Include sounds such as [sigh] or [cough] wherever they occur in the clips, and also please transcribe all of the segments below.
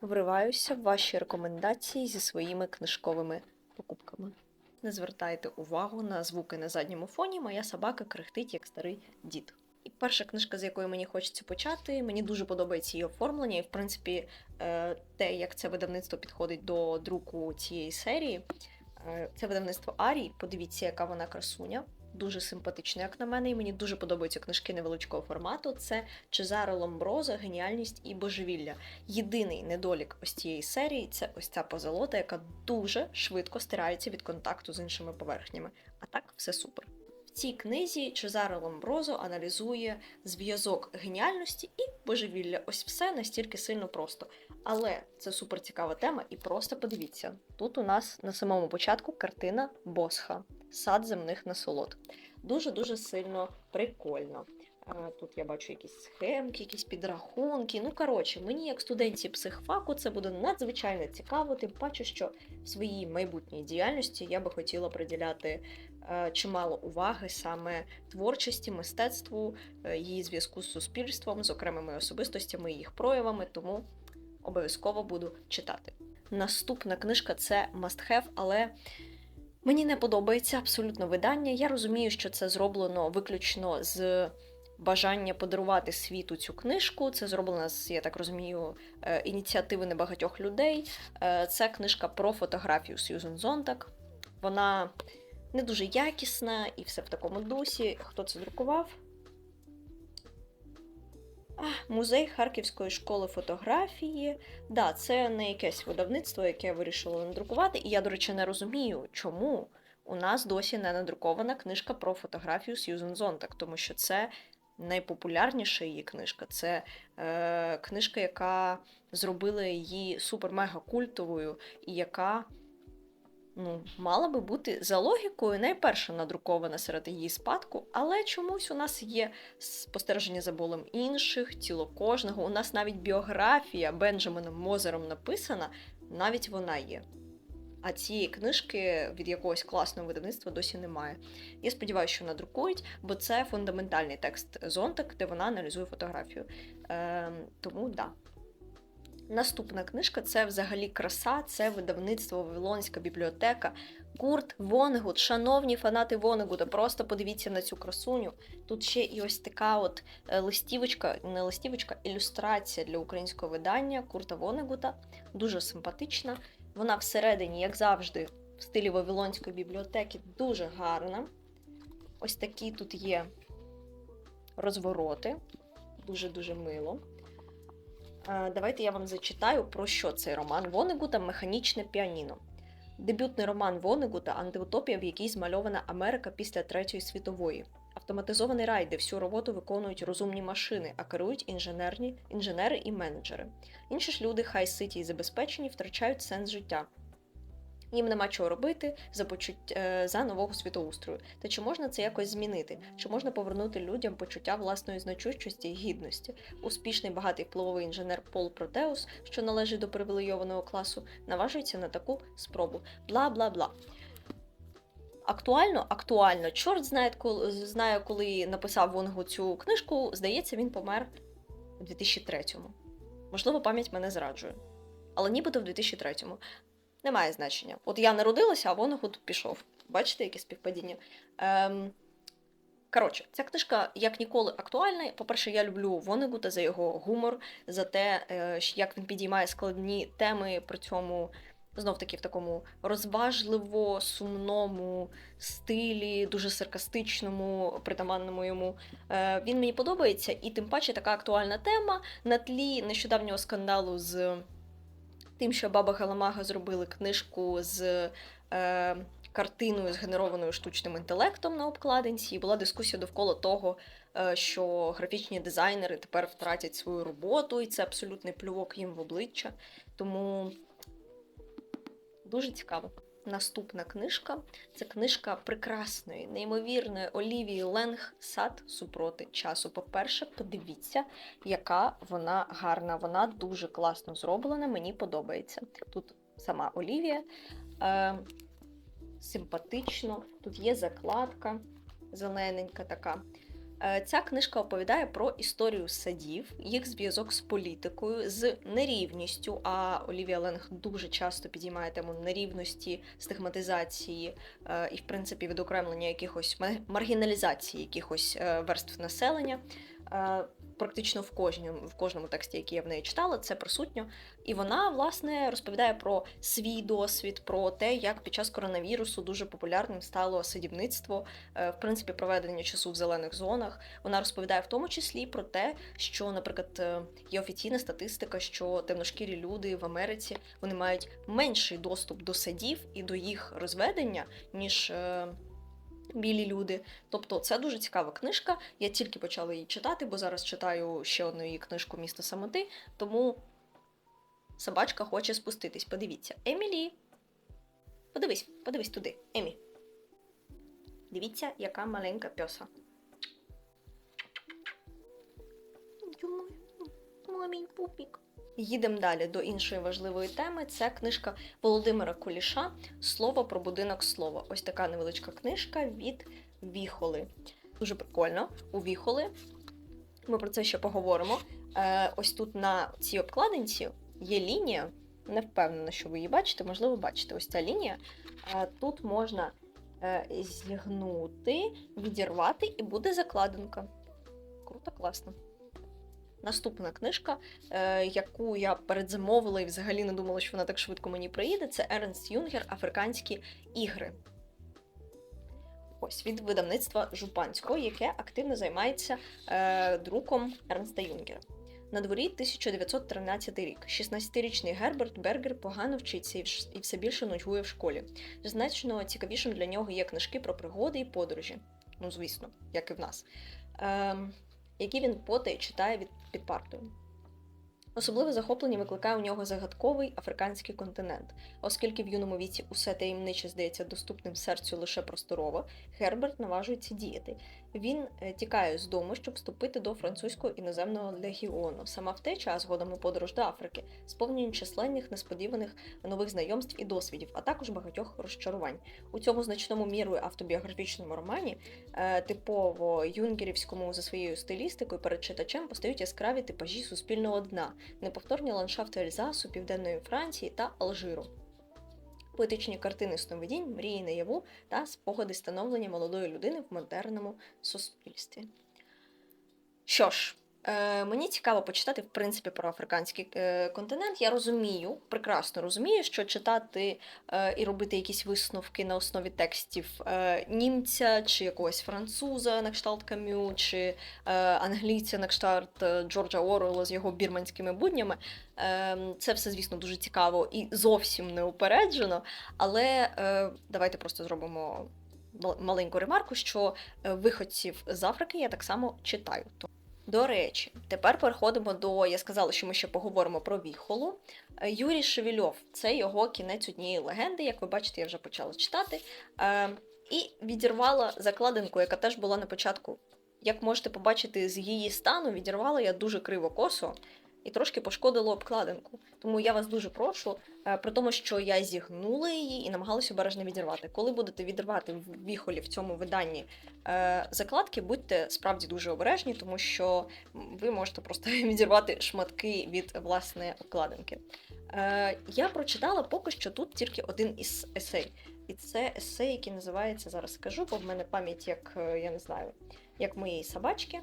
Вриваюся в ваші рекомендації зі своїми книжковими покупками. Не звертайте увагу на звуки на задньому фоні. Моя собака крихтить як старий дід. І перша книжка, з якої мені хочеться почати, мені дуже подобається її оформлення, і в принципі е, те, як це видавництво підходить до друку цієї серії. Е, Це видавництво Арій. Подивіться, яка вона красуня. Дуже симпатична, як на мене, і мені дуже подобаються книжки невеличкого формату. Це Чезаро Ломброзо, геніальність і божевілля. Єдиний недолік ось цієї серії це ось ця позолота, яка дуже швидко стирається від контакту з іншими поверхнями. А так все супер. В цій книзі Чезаро Ломброзо аналізує зв'язок геніальності і божевілля. Ось все настільки сильно просто. Але це супер цікава тема, і просто подивіться: тут у нас на самому початку картина Босха Сад земних насолод. Дуже-дуже сильно прикольно. Тут я бачу якісь схемки, якісь підрахунки. Ну, коротше, мені, як студентці психфаку, це буде надзвичайно цікаво, тим паче, що в своїй майбутній діяльності я би хотіла приділяти е, чимало уваги саме творчості, мистецтву, е, її зв'язку з суспільством, з окремими особистостями, їх проявами, тому обов'язково буду читати. Наступна книжка це Must Have, але мені не подобається абсолютно видання. Я розумію, що це зроблено виключно з бажання подарувати світу цю книжку. Це зроблено з, я так розумію, е, ініціативи небагатьох людей. Е, Це книжка про фотографію Сьюзен Зонтак. Вона не дуже якісна і все в такому дусі. Хто це друкував? Музей Харківської школи фотографії. Да, це не якесь видавництво, яке вирішило надрукувати. І я, до речі, не розумію, чому у нас досі не надрукована книжка про фотографію Сьюзен Зонтак, тому що це найпопулярніша її книжка. Це е, книжка, яка зробила її супер-мега культовою, і яка ну, мала би бути за логікою найперша надрукована серед її спадку, але чомусь у нас є спостереження за болем інших, тіло кожного. У нас навіть біографія Бенджамином Мозером написана, навіть вона є. А цієї книжки від якогось класного видавництва досі немає. Я сподіваюся, що надрукують, бо це фундаментальний текст Зонтак, де вона аналізує фотографію. Е, тому да. Наступна книжка це взагалі краса, це видавництво Вавилонська бібліотека. Курт Вонегуд, шановні фанати Вонегуда, просто подивіться на цю красуню. Тут ще і ось така от е, листівочка, не листівочка, ілюстрація для українського видання Курта Вонегута. Дуже симпатична. Вона всередині, як завжди, в стилі Вавилонської бібліотеки, дуже гарна. Ось такі тут є розвороти. Дуже-дуже мило. Е, Давайте я вам зачитаю, про що цей роман Вонегута Механічне піаніно. Дебютний роман Вонегута антиутопія, в якій змальована Америка після Третьої світової. Автоматизований рай, де всю роботу виконують розумні машини, а керують інженерні, інженери і менеджери. Інші ж люди, хай ситі і забезпечені, втрачають сенс життя. Їм нема чого робити за почуть... е, за нового світоустрою. Та чи можна це якось змінити? Чи можна повернути людям почуття власної значущості і гідності? Успішний багатий впливовий інженер Пол Протеус, що належить до привілейованого класу, наважується на таку спробу. Бла бла бла. Актуально, актуально. Чорт знає, коли знає, коли написав Вонгу цю книжку. Здається, він помер у 2003-му. Можливо, пам'ять мене зраджує. Але нібито в 2003-му. Немає значення. От я народилася, а Вонегуд пішов. Бачите, яке співпадіння? Ем... Коротше, ця книжка як ніколи актуальна. По-перше, я люблю Вонегута за його гумор, за те, е, як він підіймає складні теми, при цьому знов таки в такому розважливо, сумному стилі, дуже саркастичному, притаманному йому. Е, Він мені подобається, і тим паче така актуальна тема на тлі нещодавнього скандалу з тим, що Баба Галамага зробили книжку з е, картиною, згенерованою штучним інтелектом на обкладинці. І була дискусія довкола того, е, що графічні дизайнери тепер втратять свою роботу, і це абсолютний плювок їм в обличчя. Тому дуже цікаво. Наступна книжка це книжка прекрасної, неймовірної Олівії Ленг Сад супроти часу. По-перше, подивіться, яка вона гарна. Вона дуже класно зроблена, мені подобається. Тут сама Олівія е, симпатично, тут є закладка зелененька така. Е, Ця книжка оповідає про історію садів, їх зв'язок з політикою, з нерівністю. А Олівія Ленг дуже часто підіймає тему нерівності, стигматизації е, і, в принципі, відокремлення якихось маргіналізації якихось е, верств населення. Е, Практично в кожному, в кожному тексті, який я в неї читала, це присутньо. І вона, власне, розповідає про свій досвід, про те, як під час коронавірусу дуже популярним стало садівництво, е, в принципі, проведення часу в зелених зонах. Вона розповідає в тому числі про те, що, наприклад, е, є офіційна статистика, що темношкірі люди в Америці вони мають менший доступ до садів і до їх розведення, ніж. Білі люди, тобто це дуже цікава книжка. Я тільки почала її читати, бо зараз читаю ще одну її книжку Місто самоти. Тому собачка хоче спуститись. Подивіться, Емілі. Подивись, подивись туди, Емі. Дивіться, яка маленька пьоса. Мамій пупік. Їдемо далі до іншої важливої теми. Це книжка Володимира Куліша Слово про будинок слова. Ось така невеличка книжка від Віхоли. Дуже прикольно. У Віхоли. Ми про це ще поговоримо. Е, ось тут на цій обкладинці є лінія. Не впевнена, що ви її бачите, можливо, бачите. Ось ця лінія. Е, тут можна е, зігнути, відірвати, і буде закладинка. Круто, класно. Наступна книжка, е, яку я передзамовила і взагалі не думала, що вона так швидко мені приїде, це Ернст Юнгер Африканські ігри. Ось від видавництва Жупанського, яке активно займається е, друком Ернста Юнгера. На дворі 1913 рік. 16-річний Герберт Бергер погано вчиться і все більше нудьгує в школі. Значно цікавішим для нього є книжки про пригоди і подорожі. Ну, звісно, як і в нас. Ем, які він потай читає від під партою. Особливе захоплення викликає у нього загадковий африканський континент. Оскільки в юному віці усе таємниче здається доступним серцю лише просторово, Герберт наважується діяти. Він е, тікає з дому, щоб вступити до французького іноземного легіону. Сама втеча, а згодом і подорож до Африки, сповнені численних несподіваних нових знайомств і досвідів, а також багатьох розчарувань. У цьому значному мірою автобіографічному романі е, типово юнгерівському за своєю стилістикою перед читачем постають яскраві типажі суспільного дна, неповторні ландшафти Ельзасу, Південної Франції та Алжиру. Поетичні картини сновидінь, мрії наяву та спогади становлення молодої людини в модерному суспільстві. Що ж, е, мені цікаво почитати в принципі про африканський е, континент. Я розумію, прекрасно розумію, що читати е, і робити якісь висновки на основі текстів е, німця чи якогось француза на кшталт Камю, чи е, англійця на кшталт е, Джорджа Оруелла з його бірманськими буднями. Е, це все, звісно, дуже цікаво і зовсім не упереджено. Але е, давайте просто зробимо маленьку ремарку, що е, виходців з Африки я так само читаю. До речі, тепер переходимо до. Я сказала, що ми ще поговоримо про Віхолу. Е, Юрій Шевільов це його кінець однієї легенди. Як ви бачите, я вже почала читати. Е, і відірвала закладинку, яка теж була на початку. Як можете побачити з її стану, відірвала я дуже криво косо і трошки пошкодило обкладинку. Тому я вас дуже прошу, е, при тому, що я зігнула її і намагалася обережно відірвати. Коли будете відривати в віхолі в цьому виданні е, закладки, будьте справді дуже обережні, тому що ви можете просто [laughs] відірвати шматки від власне обкладинки. Е, я прочитала поки що тут тільки один із есей. І це есей, який називається, зараз скажу, бо в мене пам'ять як я не знаю, як моєї собачки.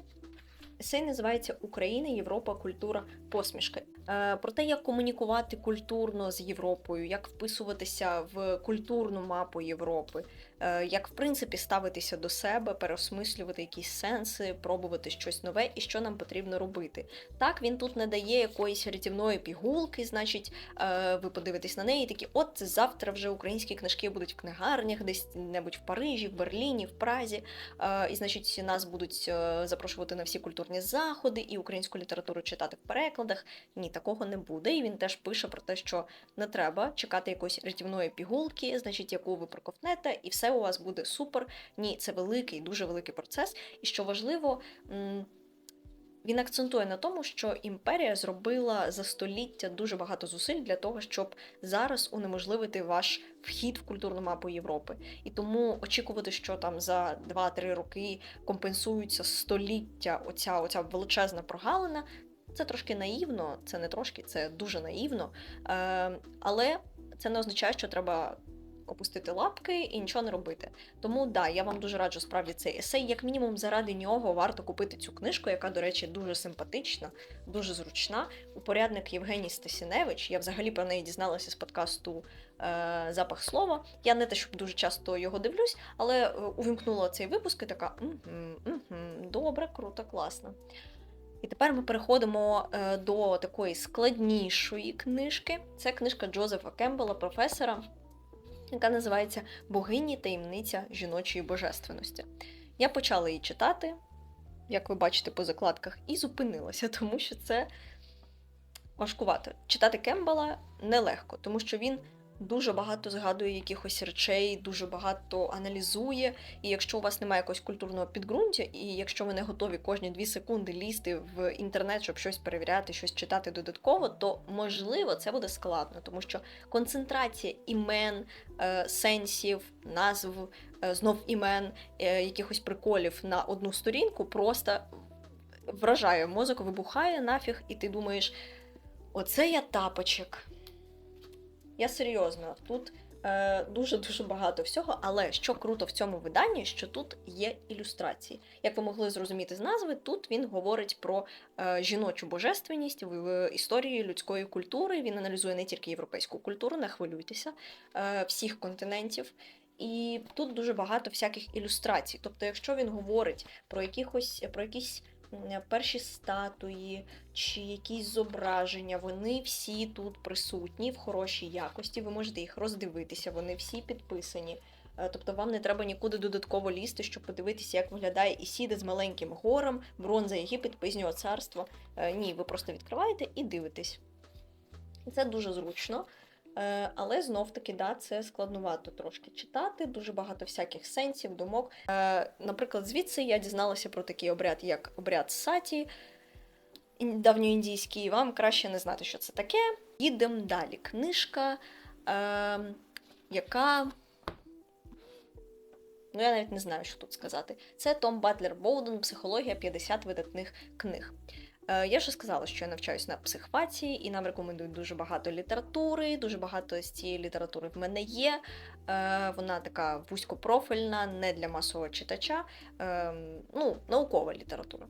Есей називається Україна, Європа, культура, посмішка. Е, про те, як комунікувати культурно з Європою, як вписуватися в культурну мапу Європи, як в принципі ставитися до себе, переосмислювати якісь сенси, пробувати щось нове і що нам потрібно робити. Так, він тут не дає якоїсь рятівної пігулки, значить, е, ви подивитесь на неї, і такі, от завтра вже українські книжки будуть в книгарнях, десь небудь в Парижі, в Берліні, в Празі. Е, І, значить, нас будуть е, запрошувати на всі культурні заходи і українську літературу читати в перекладах. Ні, такого не буде. І він теж пише про те, що не треба чекати якоїсь рятівної пігулки, значить, яку ви проковтнете, і все у вас буде супер. Ні, це великий, дуже великий процес. І що важливо. Він акцентує на тому, що імперія зробила за століття дуже багато зусиль для того, щоб зараз унеможливити ваш вхід в культурну мапу Європи. І тому очікувати, що там за 2-3 роки компенсуються століття оця, оця величезна прогалина. Це трошки наївно, це не трошки, це дуже наївно. Е, але це не означає, що треба опустити лапки і нічого не робити. Тому да, я вам дуже раджу справді цей есей. Як мінімум, заради нього варто купити цю книжку, яка, до речі, дуже симпатична, дуже зручна. Упорядник Євгеній Стасіневич. Я взагалі про неї дізналася з подкасту е, Запах слова. Я не те, щоб дуже часто його дивлюсь, але е, увімкнула цей випуск і така «Мгм, мгм, добре, круто, класно. І тепер ми переходимо е, до такої складнішої книжки. Це книжка Джозефа Кембела, професора, яка називається Богині таємниця жіночої божественності. Я почала її читати, як ви бачите по закладках, і зупинилася, [laughs] тому що це важкувато. Читати Кембала нелегко, тому що він дуже багато згадує якихось речей, дуже багато аналізує. І якщо у вас немає якогось культурного підґрунтя, і якщо ви не готові кожні дві секунди лізти в інтернет, щоб щось перевіряти, щось читати додатково, то можливо це буде складно, тому що концентрація імен, е, сенсів, назв, е, знов імен, е, якихось приколів на одну сторінку просто вражає мозок, вибухає нафіг, і ти думаєш, оце я тапочок. Я серйозно, тут е, дуже-дуже багато всього, але що круто в цьому виданні, що тут є ілюстрації. Як ви могли зрозуміти з назви, тут він говорить про е, жіночу божественність в, історії людської культури. Він аналізує не тільки європейську культуру, не хвилюйтеся, е, всіх континентів. І тут дуже багато всяких ілюстрацій. Тобто, якщо він говорить про якихось про якісь перші статуї чи якісь зображення, вони всі тут присутні в хорошій якості. Ви можете їх роздивитися, вони всі підписані. Е, Тобто вам не треба нікуди додатково лізти, щоб подивитися, як виглядає Ісіда з маленьким гором, бронза Єгипет, пізнього царства. Е, Ні, ви просто відкриваєте і дивитесь. Це дуже зручно. Е, Але знов таки, да, це складнувато трошки читати, дуже багато всяких сенсів, думок. Е, Наприклад, звідси я дізналася про такий обряд, як обряд саті давньоіндійський. Вам краще не знати, що це таке. Їдемо далі. Книжка, е, яка. Ну, я навіть не знаю, що тут сказати. Це Том Батлер Боуден, Психологія 50 видатних книг. Е, Я вже сказала, що я навчаюсь на психфаці, і нам рекомендують дуже багато літератури. Дуже багато з цієї літератури в мене є. Е, Вона така вузькопрофільна, не для масового читача, ем, ну, наукова література.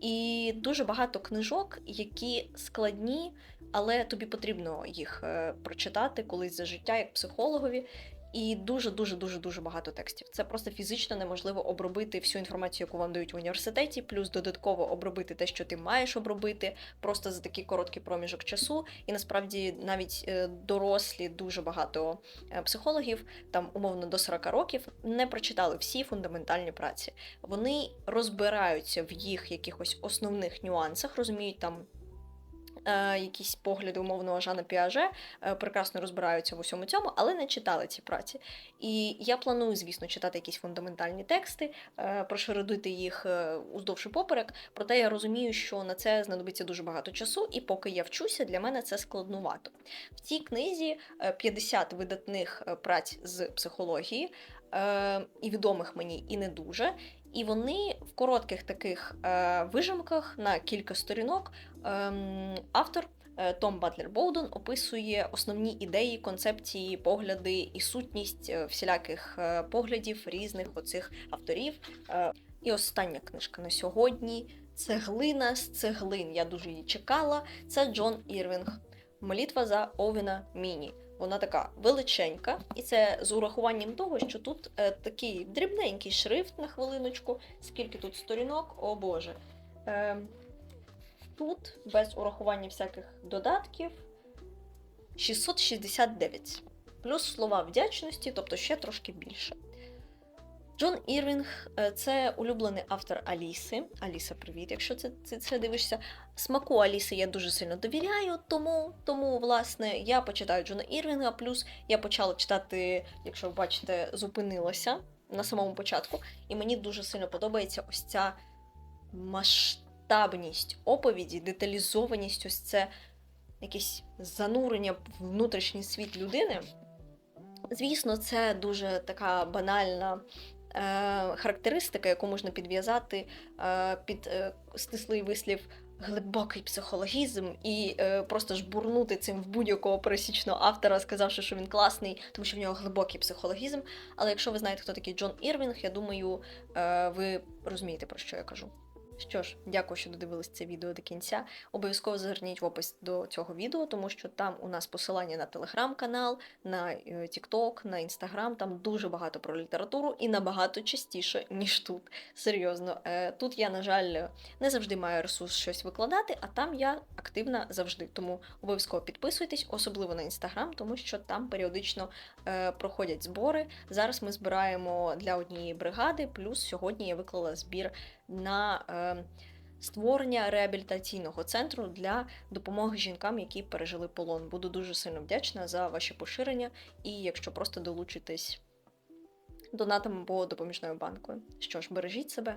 І дуже багато книжок, які складні, але тобі потрібно їх е, прочитати колись за життя, як психологові. І дуже дуже дуже дуже багато текстів. Це просто фізично неможливо обробити всю інформацію, яку вам дають в університеті, плюс додатково обробити те, що ти маєш обробити, просто за такий короткий проміжок часу. І насправді навіть е, дорослі дуже багато е, психологів, там умовно до 40 років, не прочитали всі фундаментальні праці. Вони розбираються в їх якихось основних нюансах, розуміють там. Е, Якісь погляди умовного Жана Піаже е, прекрасно розбираються в усьому цьому, але не читали ці праці. І я планую, звісно, читати якісь фундаментальні тексти, е, прошередити їх уздовж поперек. Проте я розумію, що на це знадобиться дуже багато часу, і поки я вчуся, для мене це складнувато. В цій книзі е, 50 видатних праць з психології, і відомих мені, і не дуже. І вони в коротких таких е, вижимках на кілька сторінок ем, автор е, Том Батлер Боуден описує основні ідеї, концепції, погляди і сутність е, всіляких поглядів різних оцих авторів. І остання книжка на сьогодні це глина з цеглин. Я дуже її чекала. Це Джон Ірвінг. Молітва за Овіна Міні. Вона така величенька, і це з урахуванням того, що тут е, такий дрібненький шрифт на хвилиночку. Скільки тут сторінок, о Боже. Е, тут, без урахування всяких додатків, 669. Плюс слова вдячності, тобто ще трошки більше. Джон Ірвінг е, це улюблений автор Аліси. Аліса, привіт, якщо це, це, це дивишся. Смаку Аліси я дуже сильно довіряю, тому, тому власне, я почитаю Джона Ірвінга, плюс я почала читати, якщо ви бачите, зупинилася на самому початку, і мені дуже сильно подобається ось ця масштабність оповіді, деталізованість, ось це якесь занурення в внутрішній світ людини. Звісно, це дуже така банальна характеристика, яку можна підв'язати е, під е, стислий вислів глибокий психологізм і е, просто жбурнути цим в будь-якого пересічного автора, сказавши, що він класний, тому що в нього глибокий психологізм. Але якщо ви знаєте, хто такий Джон Ірвінг, я думаю, е, ви розумієте, про що я кажу. Що ж, дякую, що додивились це відео до кінця. Обов'язково зверніть в опис до цього відео, тому що там у нас посилання на телеграм-канал, на е, TikTok, на Instagram. Там дуже багато про літературу і набагато частіше, ніж тут. Серйозно, Е, тут я, на жаль, не завжди маю ресурс щось викладати, а там я активна завжди. Тому обов'язково підписуйтесь, особливо на Instagram, тому що там періодично е, проходять збори. Зараз ми збираємо для однієї бригади, плюс сьогодні я виклала збір на е, створення реабілітаційного центру для допомоги жінкам, які пережили полон. Буду дуже сильно вдячна за ваше поширення, і якщо просто долучитесь донатом або допоміжною банкою. Що ж, бережіть себе,